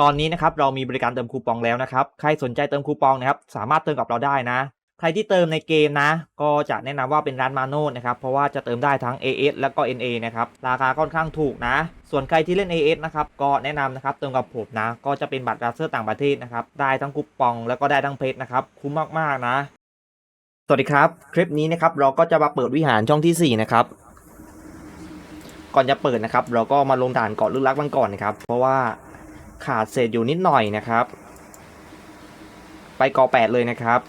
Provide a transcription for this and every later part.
ตอนนี้นะครับเรามีบริการเติมคูปองแล้วนะครับ ใครสนใจเติมคูปองนะครับสามารถเติมกับเราได้นะ ใครที่เติมในเกมนะ ก็จะแนะนำว่าเป็นร้านมาโน่นะครับ เพราะว่าจะเติมได้ทั้ง AS แล้วก็ NA นะครับ ราคาค่อนข้างถูกนะ ส่วนใครที่เล่น AS นะครับ ก็แนะนำนะครับเติมกับผมนะ ก็จะเป็นบัตรราเซอร์ต่างประเทศนะครับ ได้ทั้งคูปองแล้วก็ได้ทั้งเพชรนะครับ คุ้มมากๆนะ สวัสดีครับ คลิปนี้นะครับเราก็จะมาเปิดวิหารช่องที่ 4 นะครับก่อนจะเปิดนะครับ เราก็มาลงด่านเกาะลึกลักมันก่อนนะครับ เพราะว่า ขาดเศษอยู่นิดหน่อยนะครับ ไปกาะแปดเลยนะครับ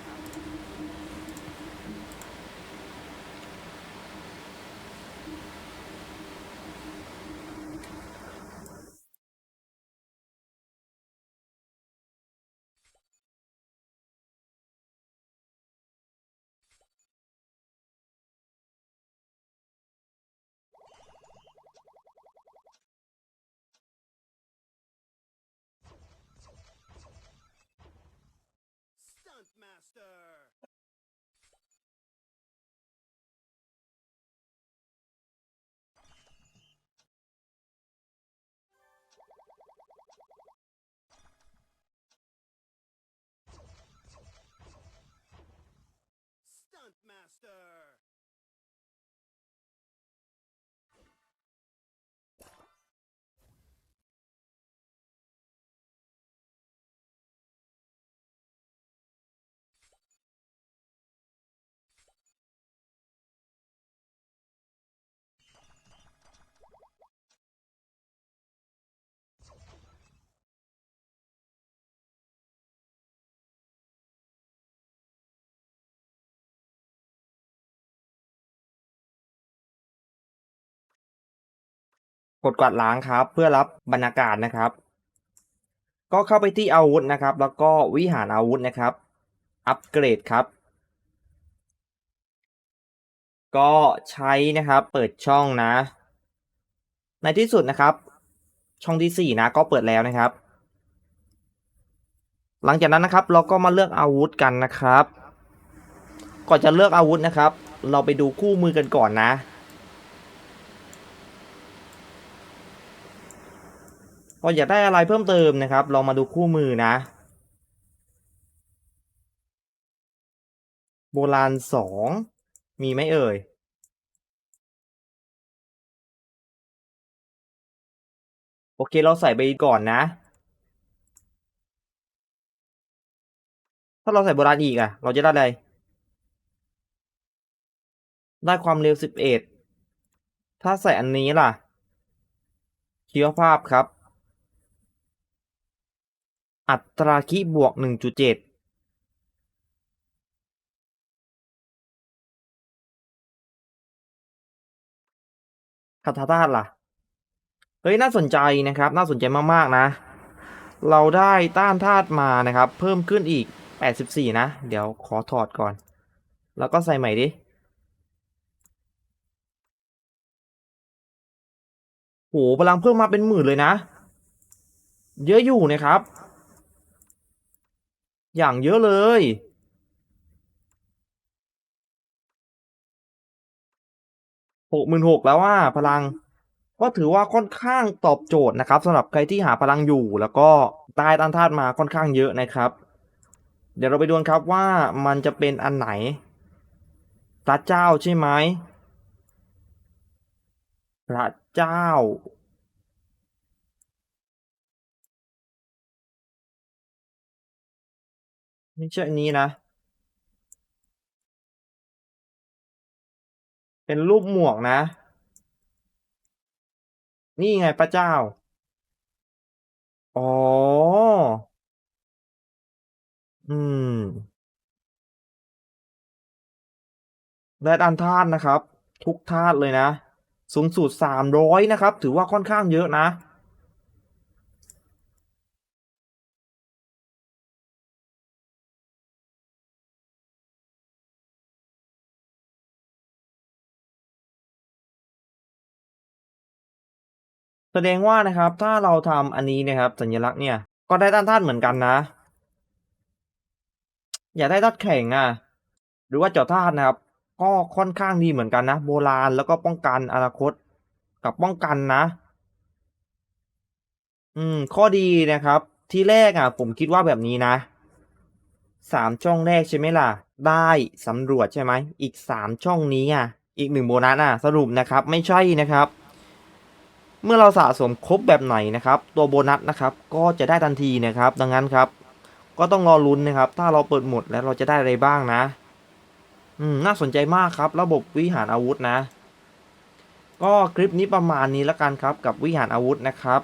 monster. กดกวาดล้างครับ เพื่อรับบรรยากาศนะครับ ก็เข้าไปที่อาวุธนะครับ แล้วก็วิหารอาวุธนะครับ อัปเกรดครับ ก็ใช้นะครับเปิดช่องนะ ในที่สุดนะครับ ช่องที่สี่นะก็เปิดแล้วนะครับ หลังจากนั้นนะครับเราก็มาเลือกอาวุธกันนะครับ ก่อนจะเลือกอาวุธนะครับ เราไปดูคู่มือกันก่อนนะ ก็อยากได้อะไรเพิ่มเติมนะครับลองมาดูคู่มือนะ โบราณสองมีไหมเอ่ยโอเคเราใส่ไปก่อนนะ ถ้าเราใส่โบราณอีกอะเราจะได้อะไร ได้ความเร็วสิบเอ็ดถ้าใส่อันนี้ล่ะชีวภาพครับ อัตราคิบวกหนึ่งจุดเจ็ดคาถาธาตุล่ะ เฮ้ย น่าสนใจนะครับ น่าสนใจมาก ๆ นะ เราได้ต้านธาตุมานะครับ เพิ่มขึ้นอีก 84 นะ เดี๋ยวขอถอดก่อน แล้วก็ใส่ใหม่ดิ โหพลังเพิ่มมาเป็นหมื่นเลยนะ เยอะอยู่นะครับ อย่างเยอะเลย หกหมื่นหกแล้วว่าพลัง ก็ถือว่าค่อนข้างตอบโจทย์นะครับสำหรับใครที่หาพลังอยู่แล้วก็ได้ต้านธาตุมาค่อนข้างเยอะนะครับ เดี๋ยวเราไปดูนครับว่ามันจะเป็นอันไหนพระเจ้าใช่ไหมพระเจ้า ไม่ใช่อันนี้นะ เป็นรูปหมวกนะ นี่ไงพระเจ้า อ๋อ อืม ได้อันธาตุนะครับ ทุกธาตุเลยนะ สูงสุดสามร้อยนะครับ ถือว่าค่อนข้างเยอะนะ แสดงว่านะครับถ้าเราทำอันนี้นะครับ สัญลักษณ์เนี่ย ก็ได้ต้านธาตุเหมือนกันนะ อยากได้ธาตุแข็งอะ หรือว่าเจาะธาตุนะครับ ก็ค่อนข้างดีเหมือนกันนะ โบราณแล้วก็ป้องกันอนาคตกับป้องกันนะ อืม ข้อดีนะครับ ที่แรกอะ ผมคิดว่าแบบนี้นะสามช่องแรกใช่ไหมล่ะ ได้สำรวจใช่ไหม อีกสามช่องนี้อะ อีกหนึ่งโบนัสอะ สรุปนะครับ ไม่ใช่นะครับ เมื่อเราสะสมครบแบบไหนนะครับ ตัวโบนัสนะครับก็จะได้ทันทีนะครับ ดังนั้นครับ ก็ต้องรอลุ้นนะครับ ถ้าเราเปิดหมดแล้วเราจะได้อะไรบ้างนะ อืมน่าสนใจมากครับ ระบบวิหารอาวุธนะ ก็คลิปนี้ประมาณนี้แล้วกันครับ กับวิหารอาวุธนะครับ